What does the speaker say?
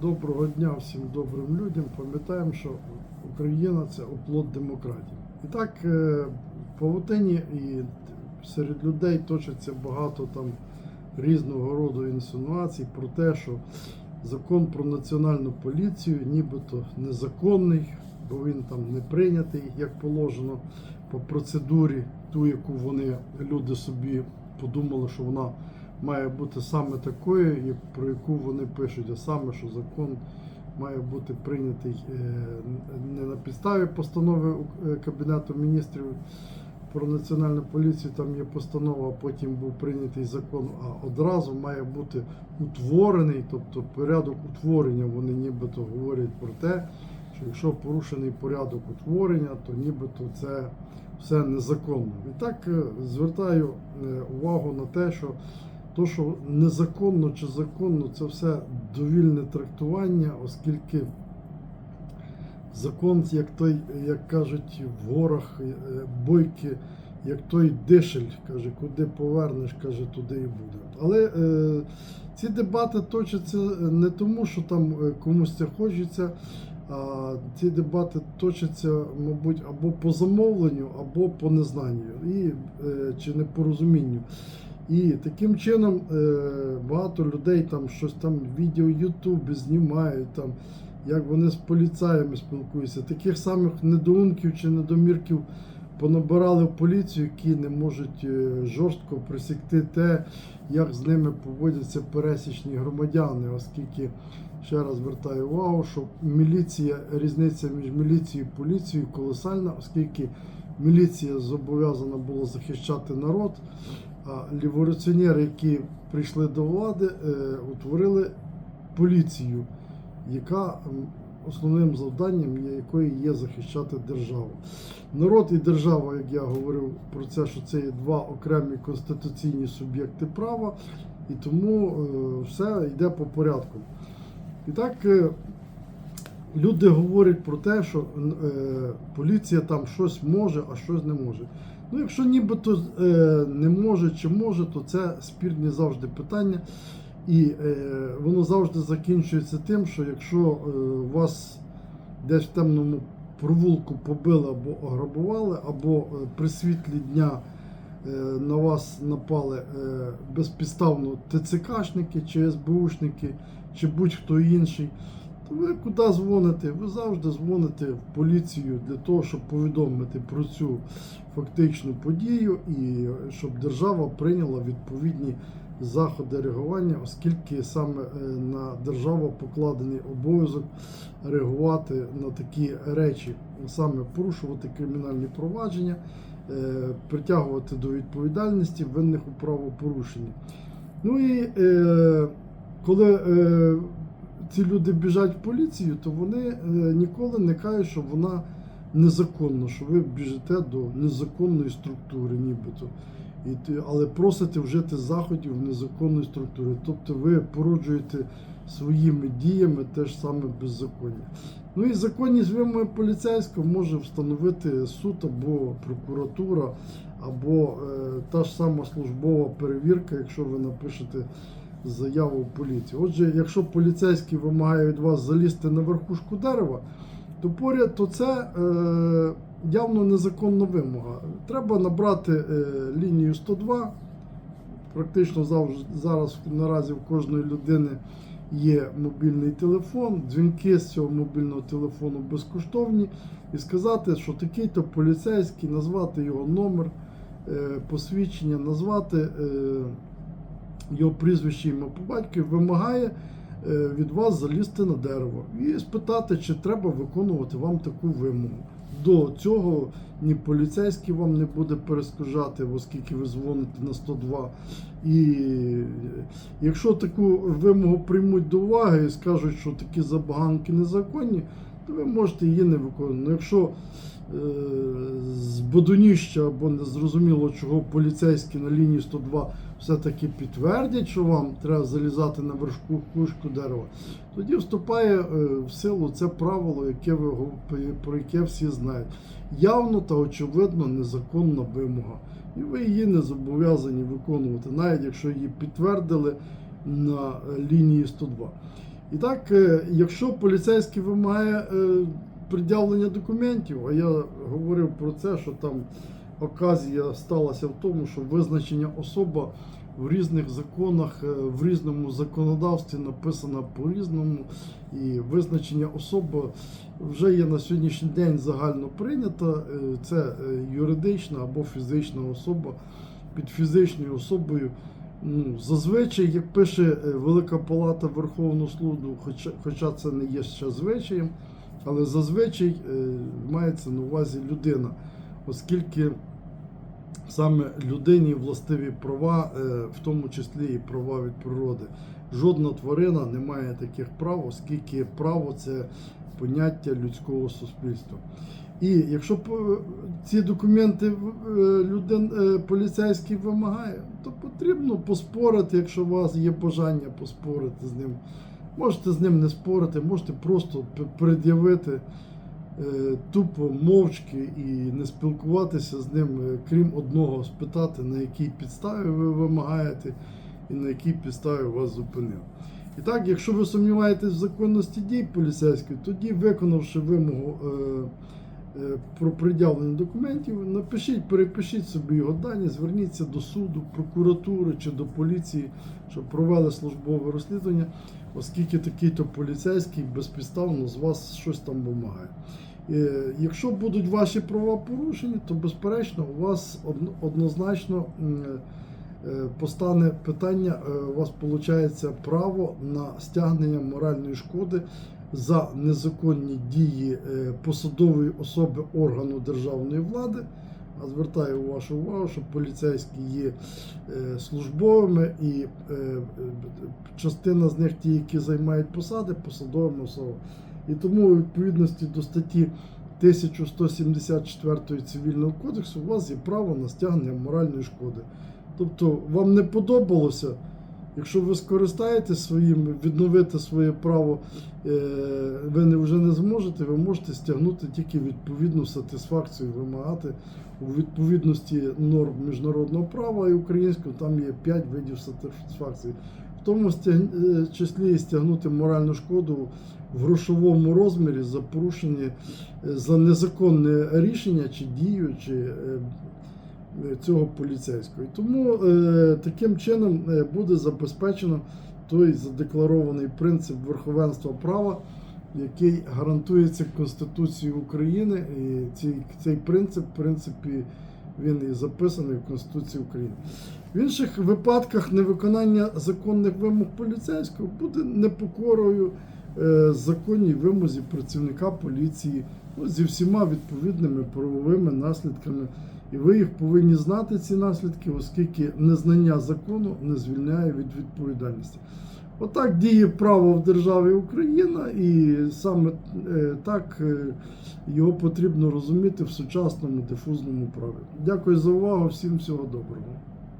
Доброго дня всім добрим людям. Пам'ятаємо, що Україна це оплот демократії. І так, е, в павутині і серед людей точиться багато там різного роду інсинуацій про те, що закон про національну поліцію нібито незаконний, бо він там не прийнятий, як положено по процедурі, ту, яку вони люди собі подумали, що вона має бути саме такою, про яку вони пишуть, а саме, що закон має бути прийнятий е, не на підставі постанови е, Кабінету міністрів про національну поліцію, там є постанова, а потім був прийнятий закон, а одразу має бути утворений, тобто порядок утворення, вони нібито говорять про те, що якщо порушений порядок утворення, то нібито це все незаконно. І так е, звертаю увагу на те, що то, що незаконно чи законно, це все довільне трактування, оскільки закон, як той, як кажуть в горах, е, бойки, як той дишель, каже, куди повернеш, каже, туди і буде. Але е, ці дебати точаться не тому, що там е, комусь це хочеться. А ці дебати точаться, мабуть, або по замовленню, або по незнанню і, е, чи непорозумінню. І таким чином е, багато людей там щось там відео Ютубі знімають, там, як вони з поліцаями спілкуються. Таких самих недоумків чи недомірків понабирали в поліцію, які не можуть е, жорстко присікти те, як з ними поводяться пересічні громадяни, оскільки. Ще раз звертаю увагу, що міліція, різниця між міліцією і поліцією колосальна, оскільки міліція зобов'язана була захищати народ, а ліворуціонери, які прийшли до влади, е, утворили поліцію, яка основним завданням якої є захищати державу. Народ і держава, як я говорив про це, що це є два окремі конституційні суб'єкти права, і тому е, все йде по порядку. І так е, люди говорять про те, що е, поліція там щось може, а щось не може. Ну, якщо нібито е, не може чи може, то це спірні завжди питання. І е, воно завжди закінчується тим, що якщо е, вас десь в темному провулку побили або ограбували, або е, при світлі дня е, на вас напали е, безпідставно ТЦКшники чи СБУшники, чи будь-хто інший, ви куди дзвоните? Ви завжди дзвоните в поліцію для того, щоб повідомити про цю фактичну подію і щоб держава прийняла відповідні заходи реагування, оскільки саме е, на державу покладений обов'язок реагувати на такі речі, саме порушувати кримінальні провадження, е, притягувати до відповідальності винних у правопорушенні. Ну і е, коли ці люди біжать в поліцію, то вони е, ніколи не кажуть, що вона незаконна, що ви біжите до незаконної структури, нібито. І, але просите вжити заходів в незаконної структури. Тобто ви породжуєте своїми діями те ж саме беззаконня. Ну і законність вимоги поліцейського може встановити суд або прокуратура, або е, та ж сама службова перевірка, якщо ви напишете заяву в поліцію. Отже, якщо поліцейський вимагає від вас залізти на верхушку дерева, то поряд то це е, явно незаконна вимога. Треба набрати е, лінію 102. Практично завжди зараз наразі в кожної людини є мобільний телефон, дзвінки з цього мобільного телефону безкоштовні, і сказати, що такий-то поліцейський, назвати його номер е, посвідчення, назвати е, його прізвище ім'я по батькові, вимагає е, від вас залізти на дерево і спитати, чи треба виконувати вам таку вимогу. До цього ні поліцейський вам не буде перескажати, оскільки ви дзвоните на 102. І е, якщо таку вимогу приймуть до уваги і скажуть, що такі забаганки незаконні, то ви можете її не виконувати. Ну, якщо з бодуніща або незрозуміло чого поліцейські на лінії 102 все-таки підтвердять, що вам треба залізати на вершку кушку дерева, тоді вступає е, в силу це правило, яке ви про яке всі знають. Явно та очевидно незаконна вимога. І ви її не зобов'язані виконувати, навіть якщо її підтвердили на е, лінії 102. І так, е, якщо поліцейський вимагає е, пред'явлення документів, а я говорив про це, що там оказія сталася в тому, що визначення особа в різних законах, е, в різному законодавстві написано по-різному, і визначення особи вже є на сьогоднішній день загально прийнято. Е, Це е, юридична або фізична особа. Під фізичною особою Ну, зазвичай, як пише Велика Палата Верховного суду, хоча, хоча це не є ще звичаєм, але зазвичай е, мається на увазі людина, оскільки саме людині властиві права, е, в тому числі і права від природи. Жодна тварина не має таких прав, оскільки право це поняття людського суспільства. І якщо ці документи е, людин, е, поліцейський вимагає, то потрібно поспорити, якщо у вас є бажання поспорити з ним. Можете з ним не спорити, можете просто пред'явити е, тупо мовчки і не спілкуватися з ним, е, крім одного, спитати, на якій підставі ви вимагаєте і на якій підставі вас зупинив. І так, якщо ви сумніваєтесь в законності дій поліцейських, тоді, виконавши вимогу е, про пред'явлення документів, напишіть, перепишіть собі його дані, зверніться до суду, прокуратури чи до поліції, щоб провели службове розслідування, оскільки такий-то поліцейський безпідставно з вас щось там вимагає. Е, Якщо будуть ваші права порушені, то безперечно у вас однозначно е, постане питання, е, у вас виходить право на стягнення моральної шкоди за незаконні дії е, посадової особи органу державної влади. А звертаю вашу увагу, що поліцейські є е, службовими і е, частина з них ті, які займають посади, посадовими особами. І тому у відповідності до статті 1174 Цивільного кодексу у вас є право на стягнення моральної шкоди. Тобто вам не подобалося, якщо ви скористаєтесь своїм, відновити своє право, е, ви не- вже не зможете, ви можете стягнути тільки відповідну сатисфакцію, вимагати у відповідності норм міжнародного права і українського, там є 5 видів сатисфакції. В тому е, числі стягнути моральну шкоду в грошовому розмірі за порушення е, за незаконне рішення чи дію, чи цього поліцейського. І тому е, таким чином е, буде забезпечено той задекларований принцип верховенства права, який гарантується Конституцією України. І цей, цей принцип, в принципі, він і записаний в Конституції України. В інших випадках невиконання законних вимог поліцейського буде непокорою е, законній вимозі працівника поліції ну, зі всіма відповідними правовими наслідками. І ви їх повинні знати, ці наслідки, оскільки незнання закону не звільняє від відповідальності. Отак діє право в державі Україна, і саме е, так е, його потрібно розуміти в сучасному дифузному праві. Дякую за увагу, всім всього доброго.